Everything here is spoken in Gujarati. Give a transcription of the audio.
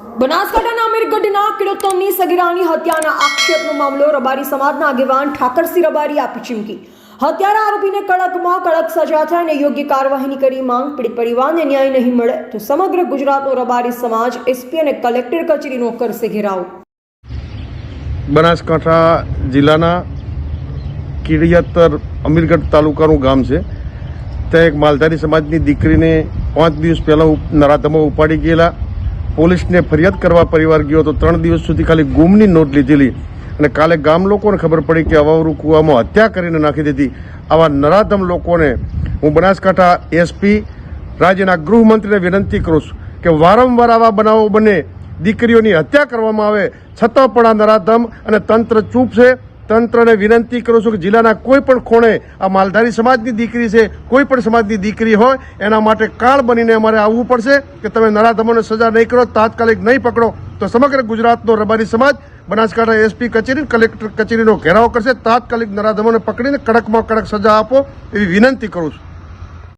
બનાસકાંઠાના અમીરગઢના ખેડૂતોની સગીરાની હત્યાના આક્ષેપનો મામલો રબારી સમાજના આગેવાન ઠાકરસિંહ રબારી આપી ચીમકી. હત્યારા આરોપીને કડકમાં કડક સજા અને યોગ્ય કાર્યવાહીની કરી માંગ, પીડિત પરિવારને ન્યાય નહીં મળે, તો સમગ્ર ગુજરાતનો રબારી સમાજ એસપી અને કલેક્ટર કચેરીનો કરશે ઘેરાવ. બનાસકાંઠા જિલ્લાના કિડિયાતર અમીરગઢ તાલુકાનું ગામ છે. ત્યાં એક માલધારી સમાજની દીકરીને પાંચ દિવસ પહેલાં નરાધમો ઉપાડી ગયેલા. પોલીસને ફરિયાદ કરવા પરિવાર ગયો તો ત્રણ દિવસ સુધી ખાલી ગુમની નોટ લીધેલી. અને કાલે ગામ લોકોને ખબર પડી કે અવાવરું કૂવામાં હત્યા કરીને નાખી દીધી. આવા નરાધમ લોકોને હું બનાસકાંઠા એસપી રાજ્યના ગૃહમંત્રીને વિનંતી કરું છું કે વારંવાર આવા બનાવો બને. દીકરીઓની હત્યા કરવામાં આવે. છતાં પણ આ નરાધમ અને તંત્ર ચૂપ છે. તંત્રને વિનંતી કરું છું કે જિલ્લાના કોઈ પણ ખૂણે આ માલધારી સમાજની દીકરી છે, કોઈ પણ સમાજની દીકરી હોય, એના માટે કાળ બનીને અમારે આવવું પડશે કે તમે નરાધમોને સજા નહીં કરો, તાત્કાલિક નહીં પકડો, તો સમગ્ર ગુજરાતનો રબારી સમાજ બનાસકાંઠા એસપી કચેરી કલેક્ટર કચેરીનો ઘેરાવ કરશે. તાત્કાલિક નરાધમોને પકડીને કડકમાં કડક સજા આપો એવી વિનંતી કરું છું.